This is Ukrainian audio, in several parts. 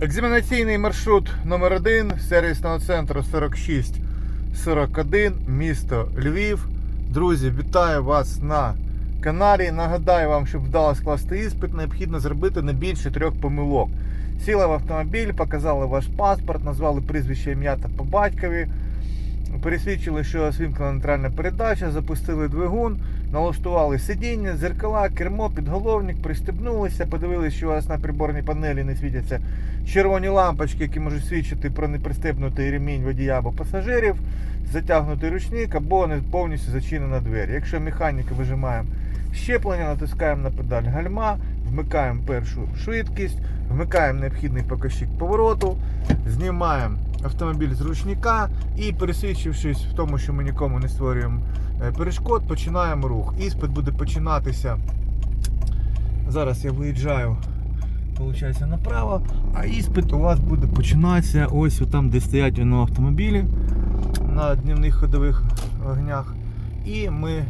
Екзаменаційний маршрут номер 1 сервісного центру 4641, місто Львів. Друзі, вітаю вас на каналі. Нагадаю вам, щоб вдалося скласти іспит, необхідно зробити не більше трьох помилок. Сіли в автомобіль, показали ваш паспорт, назвали прізвище ім'я та по батькові. Пересвідчили, що свімкнена нейтральна передача, запустили двигун, налаштували сидіння, зеркала, кермо, підголовник, пристебнулися, подивилися, що у вас на приборній панелі не світяться червоні лампочки, які можуть свідчити про непристебнутий ремінь водія або пасажирів, затягнутий ручник або не повністю зачинена двері. Якщо механіка вижимаємо щеплення, натискаємо на педаль гальма, вмикаємо першу швидкість, вмикаємо необхідний показчик повороту, знімаємо автомобіль з ручника і пересвідчившись в тому, що ми нікому не створюємо е, перешкод, починаємо рух. Іспит буде починатися. Зараз я виїжджаю, виходить, направо, а іспит у вас буде починатися ось там, де стоять воно автомобілі на днівних ходових огнях. І ми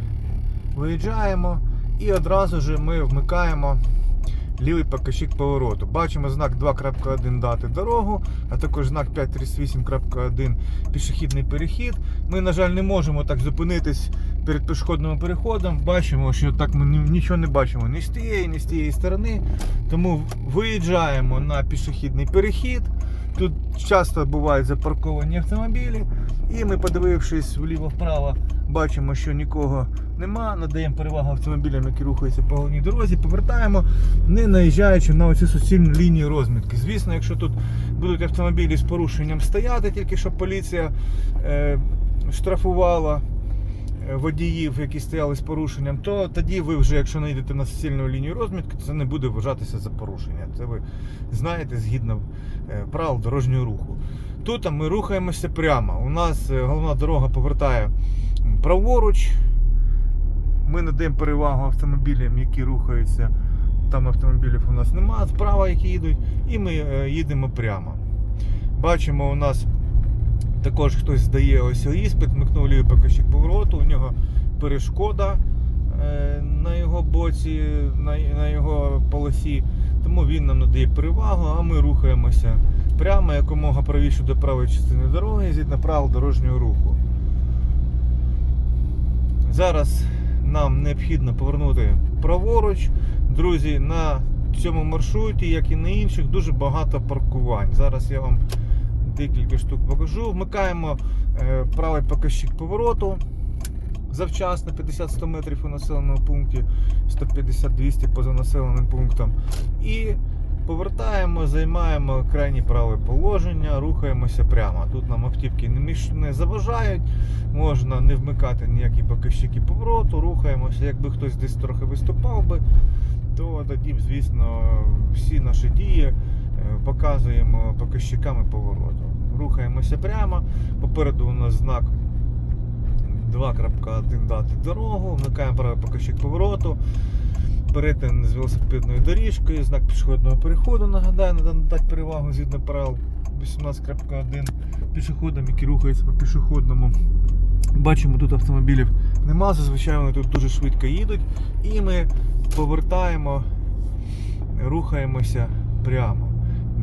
виїжджаємо і одразу ж ми вмикаємо лівий показчик повороту. Бачимо знак 2.1 дати дорогу, а також знак 538.1 пішохідний перехід. Ми, на жаль, не можемо так зупинитись перед пішохідним переходом. Бачимо, що так ми нічого не бачимо ні з тієї, ні з тієї сторони. Тому виїжджаємо на пішохідний перехід. Тут часто бувають запарковані автомобілі, і ми, подивившись вліво-вправо, бачимо, що нікого нема. Надаємо перевагу автомобілям, які рухаються по головній дорозі, повертаємо, не наїжджаючи на оцю суцільну лінію розмітки. Звісно, якщо тут будуть автомобілі з порушенням стояти, тільки щоб поліція е, штрафувала водіїв, які стояли з порушенням, то тоді ви вже, якщо не йдете на суцільну лінію розмітки, це не буде вважатися за порушення. Це ви знаєте згідно е, правил дорожнього руху. Тут ми рухаємося прямо. У нас е, головна дорога повертає праворуч. Ми надаємо перевагу автомобілям, які рухаються. Там автомобілів у нас немає, справа, які їдуть, і ми е, їдемо прямо. Бачимо, у нас також хтось здає ось іспит, микнув лівий показчик повороту, у нього перешкода е, на його боці, на його полосі. Тому він нам надає перевагу, а ми рухаємося прямо якомога правіше до правої частини дороги, згідно правил дорожнього руху. Зараз нам необхідно повернути праворуч. Друзі, на цьому маршруті, як і на інших, дуже багато паркувань. Зараз я вам декілька штук покажу. Вмикаємо е, правий показчик повороту. Завчасно 50-100 метрів у населеному пункті, 150-200 поза населеним пунктом. І повертаємо, займаємо крайнє праве положення, рухаємося прямо. Тут нам автівки не, міш... не заважають, можна не вмикати ніякі показчики повороту, рухаємося. Якби хтось десь трохи виступав би, то тоді, б, звісно, всі наші дії е, показуємо показчиками повороту. Рухаємося прямо. Попереду у нас знак 2.1 дати дорогу, вмикаємо правий показчик повороту, перетин з велосипедною доріжкою, знак пішохідного переходу, нагадаю, треба надати перевагу згідно правил 18.1 пішоходам, які рухаються по пішохідному. Бачимо, тут автомобілів нема, зазвичай вони тут дуже швидко їдуть. І ми повертаємо, рухаємося прямо.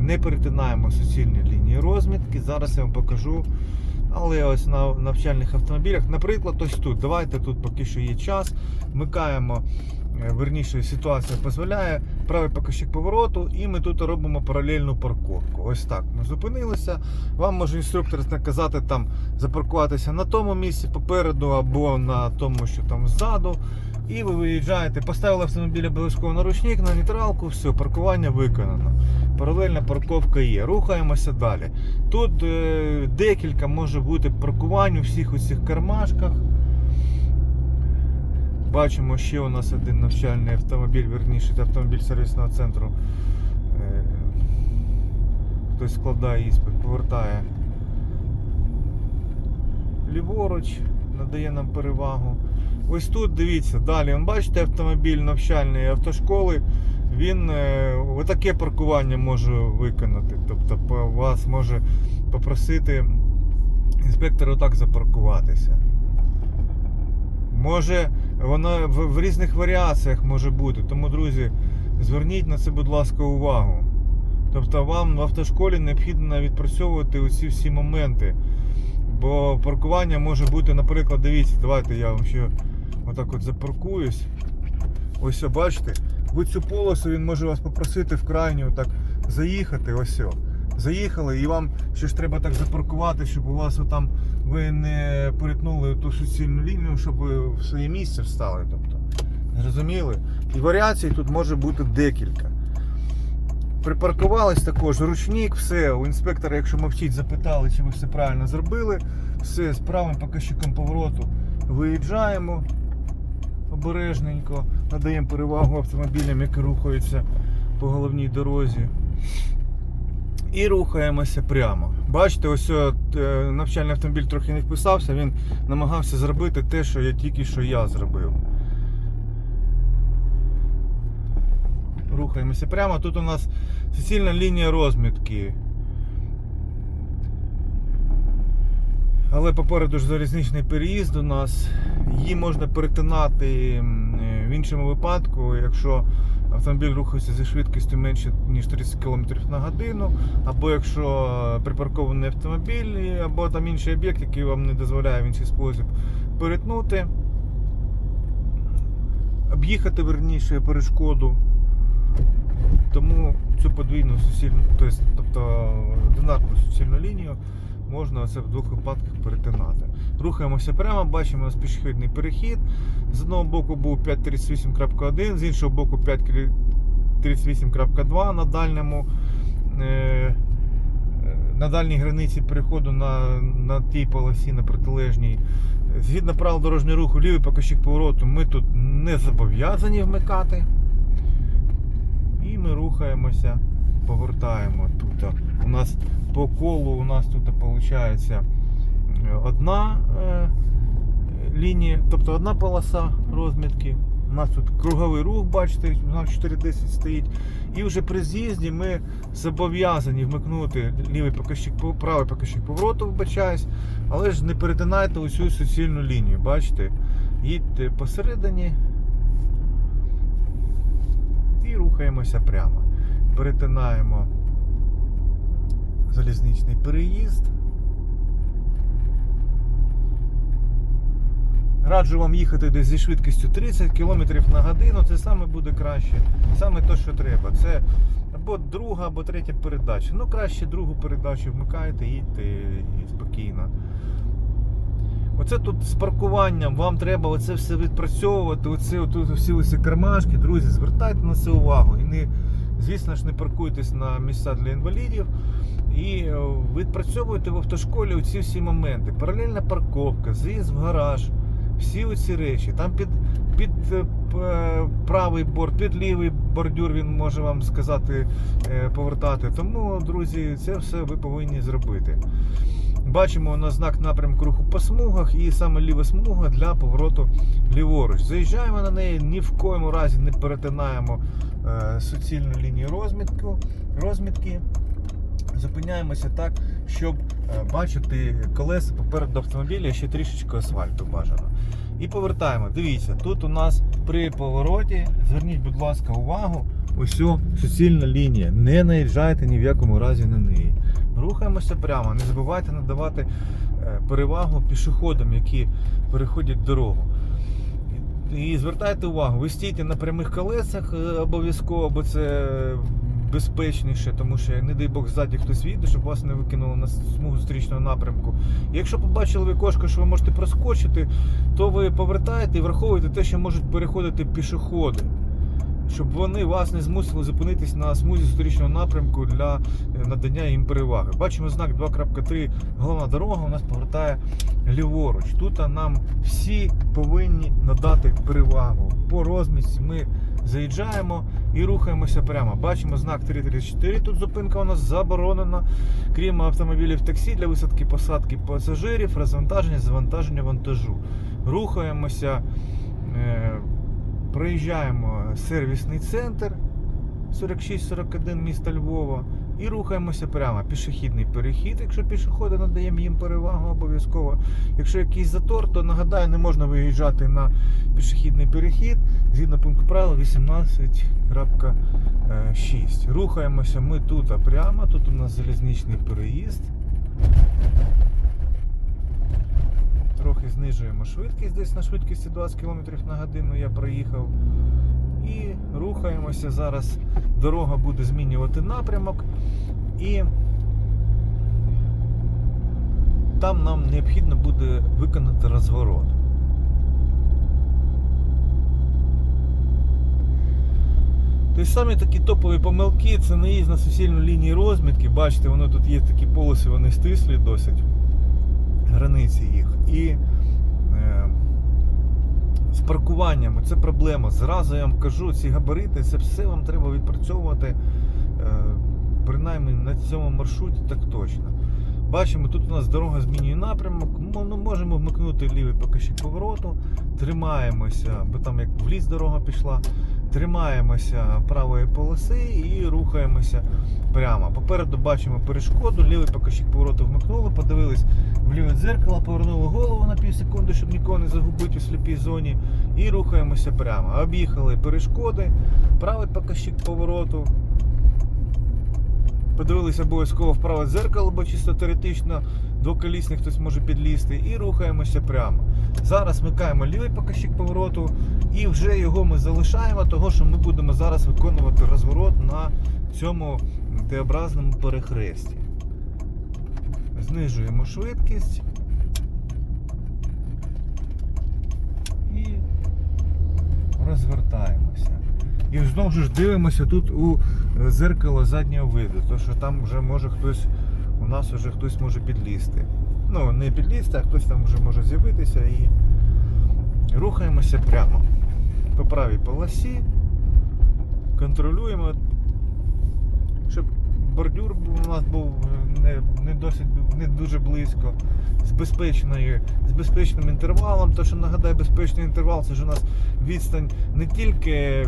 Не перетинаємо суцільні лінії розмітки. Зараз я вам покажу. Але ось на навчальних автомобілях, наприклад, ось тут. Давайте тут поки що є час. Вмикаємо, е, верніше, ситуація дозволяє правий показчик повороту, і ми тут робимо паралельну парковку. Ось так. Ми зупинилися. Вам може інструктор наказати там запаркуватися на тому місці попереду або на тому, що там ззаду. І ви виїжджаєте, поставили автомобіль обов'язково на ручник, на нейтралку, все, паркування виконано. Паралельна парковка є. Рухаємося далі. Тут е, декілька може бути паркувань у всіх оцих кармашках. Бачимо, ще у нас один навчальний автомобіль, верніше, автомобіль сервісного центру. Е, хтось складає іспит, повертає ліворуч, надає нам перевагу. Ось тут дивіться, далі, вон бачите автомобіль навчальної автошколи, він е, отаке паркування може виконати. Тобто вас може попросити інспектор отак запаркуватися. Може, воно в різних варіаціях може бути. Тому, друзі, зверніть на це, будь ласка, увагу. Тобто вам в автошколі необхідно відпрацьовувати усі всі моменти. Бо паркування може бути, наприклад, дивіться, давайте я вам ще отак от запаркуюсь. Ось бачите, в цю полосу він може вас попросити в крайню так заїхати. Ось. Заїхали, і вам ще ж треба так запаркувати, щоб у вас отам ви не перетнули ту суцільну лінію, щоб ви в своє місце встали. Тобто, зрозуміли? І варіацій тут може бути декілька. Припаркувались також ручник, все. У інспектора, якщо мовчить, запитали, чи ви все правильно зробили. Все, з правим показчиком повороту виїжджаємо обережненько, надаємо перевагу автомобілям, які рухаються по головній дорозі. І рухаємося прямо. Бачите, ось е, навчальний автомобіль трохи не вписався, він намагався зробити те, що я тільки що я зробив. Рухаємося прямо. Тут у нас суцільна лінія розмітки. Але попереду ж залізничний переїзд у нас. Її можна перетинати е, в іншому випадку, якщо автомобіль рухається зі швидкістю менше ніж 30 км на годину, або якщо припаркований автомобіль, або там інший об'єкт, який вам не дозволяє в інший спосіб перетнути, об'їхати верніше перешкоду. Тому цю подвійну суцільну, тобто, тобто одинарну суцільну лінію можна це в двох випадках перетинати. Рухаємося прямо, бачимо у нас пішохідний перехід. З одного боку був 538.1, з іншого боку 538.2 на дальньому. Е, е, на дальній границі переходу на, на тій полосі, на протилежній. Згідно правил дорожнього руху, лівий показчик повороту ми тут не зобов'язані вмикати. І ми рухаємося, повертаємо тут. У нас по колу у нас тут виходить одна е, лінія, тобто одна полоса розмітки. У нас тут круговий рух, бачите, у нас 410 стоїть. І вже при з'їзді ми зобов'язані вмикнути лівий показчик, пов- правий показчик повороту, вибачаюсь, але ж не перетинайте усю суцільну лінію. Бачите? Їдьте посередині і рухаємося прямо. Перетинаємо залізничний переїзд. Раджу вам їхати десь зі швидкістю 30 км на годину, це саме буде краще. Саме те, що треба. Це або друга, або третя передача. Ну, краще другу передачу вмикаєте, їдьте спокійно. Оце тут з паркуванням, вам треба оце все відпрацьовувати, оце, отут всі ось кармашки, друзі, звертайте на це увагу. І не, звісно ж, не паркуйтесь на місця для інвалідів. І е, відпрацьовуйте в автошколі оці всі моменти. Паралельна парковка, заїзд в гараж, всі оці речі. Там під, під е, е, правий борт, під лівий бордюр він може вам сказати е, повертати. Тому, друзі, це все ви повинні зробити. Бачимо у нас знак напрямку руху по смугах і саме ліва смуга для повороту ліворуч. Заїжджаємо на неї, ні в коєму разі не перетинаємо суцільну лінію розмітку, розмітки. Зупиняємося так, щоб е, бачити колеса попереду автомобіля ще трішечки асфальту бажано. І повертаємо. Дивіться, тут у нас при повороті, зверніть, будь ласка, увагу, ось суцільна лінія. Не наїжджайте ні в якому разі на неї. Рухаємося прямо, не забувайте надавати е, перевагу пішоходам, які переходять дорогу. І і звертайте увагу, ви стійте на прямих колесах е, обов'язково, бо це безпечніше, тому що, не дай Бог, ззаді хтось війде, щоб вас не викинуло на смугу зустрічного напрямку. Якщо побачили ви кошка, що ви можете проскочити, то ви повертаєте і враховуєте те, що можуть переходити пішоходи. Щоб вони вас не змусили зупинитись на смузі зустрічного напрямку для е, надання їм переваги. Бачимо знак 2.3. Головна дорога у нас повертає ліворуч. Тут нам всі повинні надати перевагу. По розмітці ми заїжджаємо і рухаємося прямо. Бачимо знак 334. Тут зупинка у нас заборонена, крім автомобілів таксі для висадки посадки пасажирів, розвантаження, завантаження вантажу. Рухаємося. е, Проїжджаємо сервісний центр 46-41 міста Львова. І рухаємося прямо. Пішохідний перехід, якщо пішоходи надаємо їм перевагу обов'язково. Якщо якийсь затор, то нагадаю, не можна виїжджати на пішохідний перехід згідно пункту правил 18.6. Рухаємося ми тут а прямо. Тут у нас залізничний переїзд. Трохи знижуємо швидкість, десь на швидкості 20 км на годину я проїхав. І рухаємося. Зараз дорога буде змінювати напрямок. І там нам необхідно буде виконати розворот. Ті самі такі топові помилки, це наїзд на суцільну лінію розмітки. Бачите, воно тут є такі полоси, вони стислі досить, границі їх. І е, з паркуванням це проблема. Зразу я вам кажу, ці габарити, це все вам треба відпрацьовувати. е, Принаймні на цьому маршруті так точно. Бачимо, тут у нас дорога змінює напрямок. ми Ну, можемо вмикнути лівий покажчик повороту, тримаємося, бо там як в ліс дорога пішла. Тримаємося правої полоси і рухаємося прямо. Попереду бачимо перешкоду, лівий покажчик повороту вмикнули, подивились в ліве дзеркало, повернули голову на пів секунди, щоб нікого не загубити у сліпій зоні. І рухаємося прямо. Об'їхали перешкоди, правий покажчик повороту. Подивилися обов'язково в праве дзеркало, бо чисто теоретично двоколісний хтось може підлізти, і рухаємося прямо. Зараз вмикаємо лівий покажчик повороту, і вже його ми залишаємо, того що ми будемо зараз виконувати розворот на цьому Т-образному перехресті. Знижуємо швидкість. І розвертаємося. І знову ж дивимося тут у е, зеркало заднього виду, тому що там вже може хтось, у нас вже хтось може підлізти. Ну, не підлізти, а хтось там вже може з'явитися і рухаємося прямо по правій полосі, контролюємо, щоб бордюр у нас був е, не, не, досить, не дуже близько, з, безпечною, з безпечним інтервалом. То, що нагадаю, безпечний інтервал це ж у нас відстань не тільки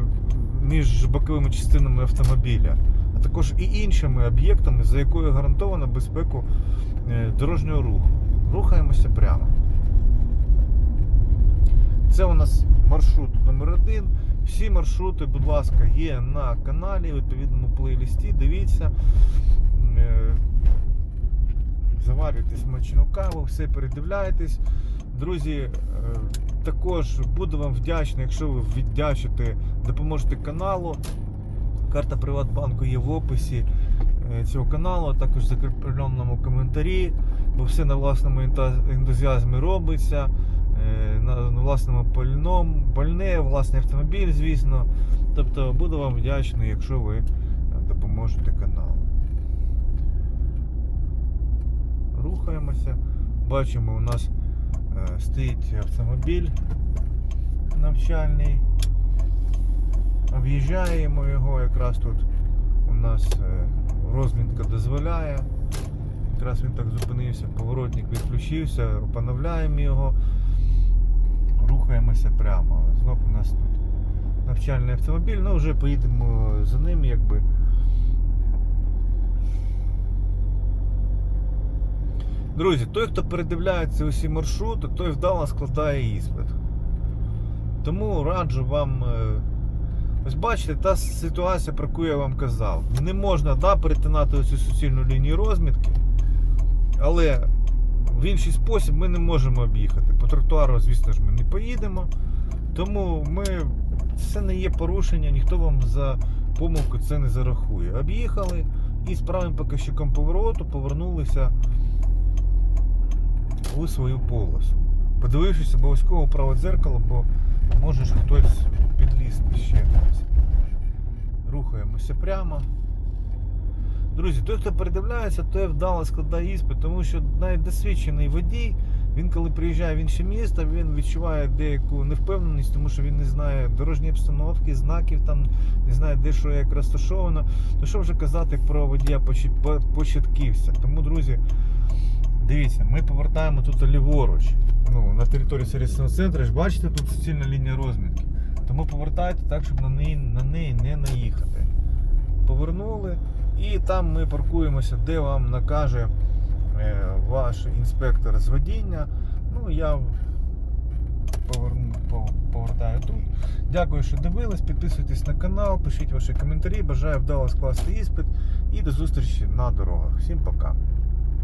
між боковими частинами автомобіля, а також і іншими об'єктами, за якою гарантовано безпеку е, дорожнього руху. Рухаємося прямо. Це у нас маршрут номер один. Всі маршрути, будь ласка, є на каналі, у відповідному плейлісті. Дивіться. Е, Заварюйте смачну каву, все передивляєтесь. Друзі, е, також буду вам вдячний, якщо ви віддячите, допоможете каналу. Карта Приватбанку є в описі е, цього каналу, а також в закріпленому коментарі, бо все на власному ентузіазмі робиться, е, на власному пальному, пальне, власний автомобіль, звісно. Тобто буду вам вдячний, якщо ви е, допоможете каналу. Рухаємося. Бачимо, у нас стоїть автомобіль навчальний. Об'їжджаємо його, якраз тут у нас е, розмітка дозволяє. Якраз він так зупинився, поворотник відключився, поновляємо його, рухаємося прямо. Знов у нас тут навчальний автомобіль, ну вже поїдемо за ним якби. Друзі, той, хто передивляється усі маршрути, той вдало складає іспит. Тому раджу вам. е, Ось бачите, та ситуація, про яку я вам казав. Не можна да, перетинати цю суцільну лінію розмітки, але в інший спосіб ми не можемо об'їхати. По тротуару, звісно ж, ми не поїдемо. Тому ми, це не є порушення, ніхто вам за помилку це не зарахує. Об'їхали і з правим показчиком повороту повернулися у свою полосу. Подивившись обов'язково в праве дзеркало, бо може ж хтось підлізти ще. Рухаємося прямо. Друзі, той, хто передивляється, той вдало складає іспит, тому що навіть досвідчений водій, він коли приїжджає в інше місто, він відчуває деяку невпевненість, тому що він не знає дорожньої обстановки, знаків там, не знає, де що як розташовано. То що вже казати про водія початківця. Тому, друзі, дивіться, ми повертаємо тут ліворуч. Ну, на території сервісного центру, бачите, тут суцільна лінія розмітки. Тому повертайте так, щоб на неї, на неї не наїхати. Повернули, І там ми паркуємося, де вам накаже е, ваш інспектор з водіння. Ну, я поверну, повертаю тут. Дякую, що дивились. Підписуйтесь на канал, пишіть ваші коментарі. Бажаю вдало скласти іспит і до зустрічі на дорогах. Всім пока.